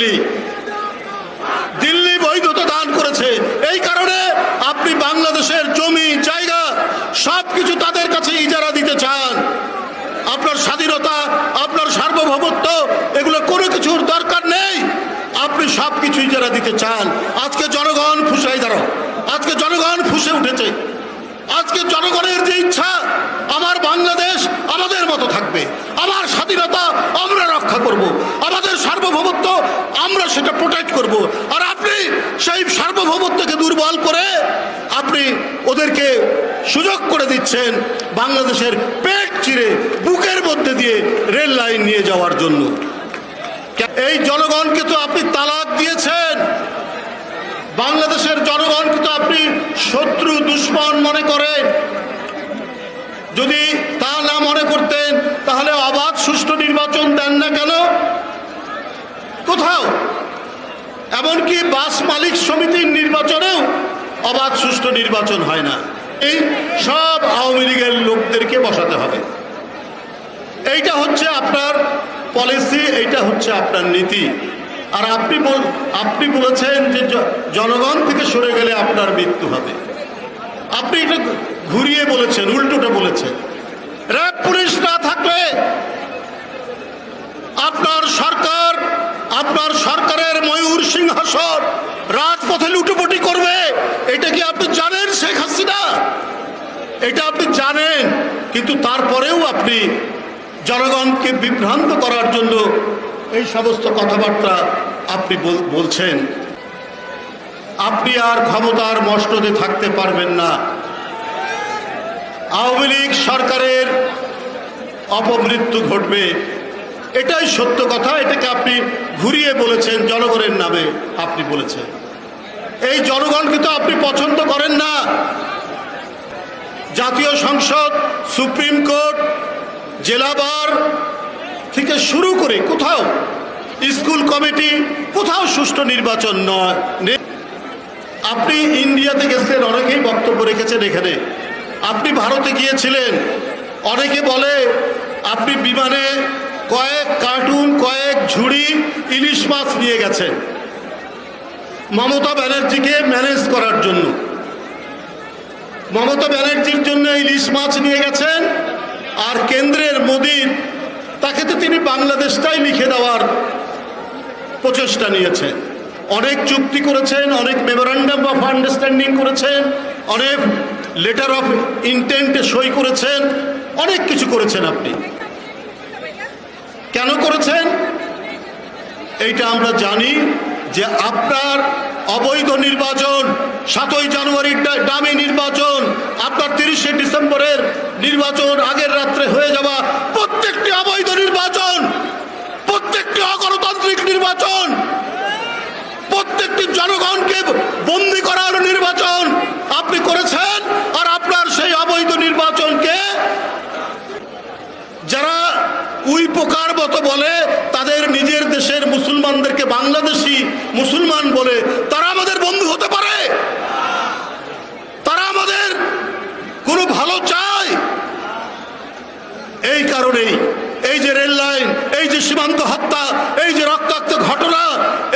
দিল্লি। দিল্লি বৈধতা দান করেছে। এই কারণে আপনি বাংলাদেশের জমি, জায়গা, সবকিছু তাদের কাছে ইজারা দিতে চান। আপনার স্বাধীনতা, আপনার সার্বভৌমত্ব, এগুলো কোনো কিছুর দরকার নেই। আপনি সব কিছু ইজারা দিতে চান। আজকে জনগণ ফুসাই দাঁড়ো আজকে জনগণ ফুসে উঠেছে। আজকে জনগণের যে ইচ্ছা, আমার বাংলাদেশ আমাদের মতো থাকবে। আমার স্বাধীনতা আমরা রক্ষা করব। আমাদের সার্বভৌমত্ব আমরা সেটা প্রোটেক্ট করব। আর আপনি সেই সার্বভৌমত্বকে দুর্বল করে আপনি ওদেরকে সুযোগ করে দিচ্ছেন বাংলাদেশের পেট চিরে, বুকের মধ্যে দিয়ে রেল লাইন নিয়ে যাওয়ার জন্য। এই জনগণকে তো আপনি তালাক দিয়েছেন। বাংলাদেশের জনগণকে তো আপনি শত্রু, দুশ্মন মনে করেন। যদি তা না মনে করতেন, তাহলে অবাধ সুষ্ঠু নির্বাচন দেন না কেন? কোথাও। এমনকি বাস মালিক সমিতির নির্বাচনেও অবাধ সুষ্ঠু নির্বাচন হয় না। এই সব আওয়ামী লীগের লোকদেরকে বসাতে হবে। এইটা হচ্ছে আপনার পলিসি এইটা হচ্ছে আপনার নীতি। আর আপনি আপনি বলেছেন যে জনগণ থেকে সরে গেলে আপনার মৃত্যু হবে। আপনি এটা ঘুরিয়ে বলেছেন, উল্টোটা বলেছেন। র্যাব পুলিশ না থাকলে আপনার সরকার, আপনার সরকারের ময়ূর সিংহাসন রাজপথে লুটোপুটি করবে, এটা কি আপনি জানেন, শেখ হাসিনা? এটা আপনি জানেন, কিন্তু তারপরেও আপনি জনগণকে বিভ্রান্ত করার জন্য এই সমস্ত কথাবার্তা আপনি বলছেন। আপনি আর ক্ষমতার মষ্টতে থাকতে পারবেন না। আওয়ামী লীগ সরকারের অপমৃত্যু ঘটবে। এটাই সত্য কথা, এটাকে আপনি ঘুরিয়ে বলেছেন জনগণের নামে, আপনি বলেছেন। এই জনগণকে তো আপনি পছন্দ করেন না। জাতীয় সংসদ, সুপ্রিম কোর্ট, জেলাবার থেকে শুরু করে কোথাও স্কুল কমিটি, কোথাও সুষ্ঠু নির্বাচন নয়। আপনি ইন্ডিয়াতে গেছিলেন, অনেকেই বক্তব্য রেখেছেন এখানে। আপনি ভারতে গিয়েছিলেন, অনেকে বলে আপনি বিমানে কয়েক কার্টুন, কয়েক ঝুড়ি ইলিশ মাছ নিয়ে গেছেন। মমতা ব্যানার্জিকে ম্যানেজ করার জন্য। মমতা ব্যানার্জির জন্য ইলিশ মাছ নিয়ে গেছেন, আর কেন্দ্রের মোদির বাংলাদেশটাই লিখে দেওয়ার প্রচেষ্টা নিয়েছেন অনেক চুক্তি করেছেন, অনেক মেমোরান্ডাম অফ আন্ডারস্ট্যান্ডিং করেছেন, অনেক লেটার অফ ইন্টেন্টে সই করেছেন, অনেক কিছু করেছেন আপনি। কেন করেছেন? এইটা আমরা জানি যে আপনার অবৈধ নির্বাচন, সাতই জানুয়ারির ডামি নির্বাচন, আপনার তিরিশে ডিসেম্বরের নির্বাচন আগের রাত্রে হয়ে যাওয়া প্রত্যেকটি অবৈধ নির্বাচন, প্রত্যেকটি অগণতান্ত্রিক নির্বাচন, প্রত্যেকটি জনগণকে বন্দি করার নির্বাচন আপনি করেছেন, আর আপনার সেই অবৈধ নির্বাচনকে যারা উই পোকার মতো বলে তাদের নিজের দেশের মুসলমানদেরকে বাংলাদেশি মুসলমান বলে, তারা আমাদের বন্ধু হতে পারে। তারা আমাদের কোনো ভালো চায়। এই কারণেই এই যে রেল লাইন, এই যে সীমান্ত হত্যা, এই যে রক্তাক্ত ঘটনা,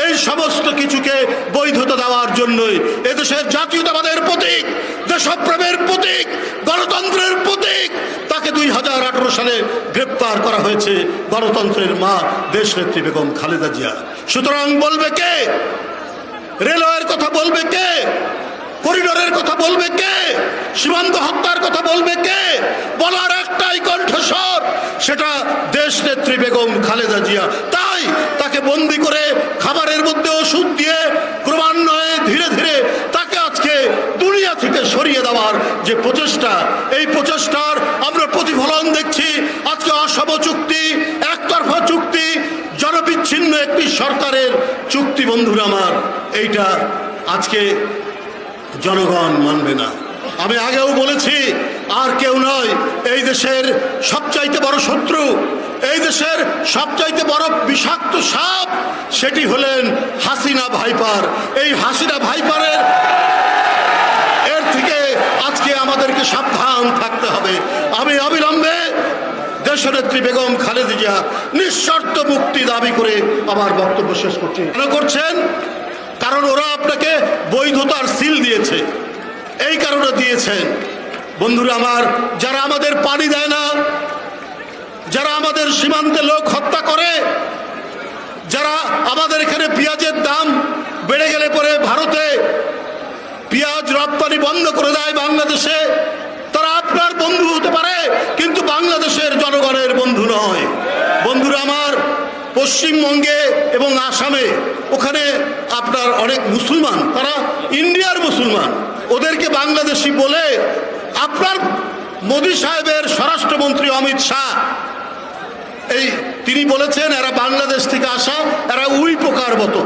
এই সমস্ত কিছুকে বৈধতা দেওয়ার জন্যই এদেশের জাতীয়তাবাদের প্রতীক, দেশপ্রেমের প্রতীক, গণতন্ত্রের প্রতীক তাকে দুই হাজার আঠারো সালে গ্রেপ্তার করা হয়েছে গণতন্ত্রের মা দেশনেত্রী বেগম খালেদা জিয়া। সুতরাং বলবে কে? রেলওয়ের কথা বলবে কে? করিডোরের কথা বলবে কে? সীমান্ত হত্যার কথা বলবে কে? বলার একটাই কণ্ঠস্বর, সেটা দেশ নেত্রী বেগম খালেদা জিয়া। তাই তাকে বন্দি করে খাবারের মধ্যে ওষুধ দিয়ে ক্রমান্বয়ে ধীরে ধীরে তাকে আজকে দুনিয়া থেকে সরিয়ে দেওয়ার যে প্রচেষ্টা, এই প্রচেষ্টার আমরা অসম চুক্তি একতরফা চুক্তি, জনবিচ্ছিন্ন একটি সরকারের চুক্তি, বন্ধুরা আমার, এইটা আজকে জনগণ মানবে না। আমি আগেও বলেছি, আর কেউ নয়, এই দেশের সবচাইতে বড় শত্রু, এই দেশের সবচাইতে বড় বিষাক্ত সাপ, সেটি হলেন হাসিনা ভাইপার। এই হাসিনা ভাইপারের, এর থেকে আজকে আমাদেরকে সাবধান থাকতে হবে। আমি দেশনেত্রী বেগম খালেদা জিয়া নিঃশর্ত মুক্তি দাবি করে আমার বক্তব্য শেষ করছি। কেন করছেন? কারণ ওরা আপনাকে বৈধতার সিল দিয়েছে। এই কারণে দিয়েছেন। বন্ধুরা আমার, যারা আমাদের পানি দেয় না, যারা আমাদের সীমান্তে লোক হত্যা করে, যারা আমাদের এখানে পেঁয়াজের দাম বেড়ে গেলে পরে ভারতে পেঁয়াজ রপ্তানি বন্ধ করে দেয় বাংলাদেশে, তারা আপনার বন্ধু হতে পারে, কিন্তু বাংলাদেশের নয় বন্ধুরা আমার, পশ্চিমবঙ্গে এবং আসামে ওখানে আপনার অনেক মুসলমান, তারা ইন্ডিয়ার মুসলমান। ওদেরকে বাংলাদেশি বলে আপনার মোদী সাহেবের স্বরাষ্ট্রমন্ত্রী অমিত শাহ। এই তিনি বলেছেন, এরা বাংলাদেশ থেকে আসা, এরা উই পোকার মতো।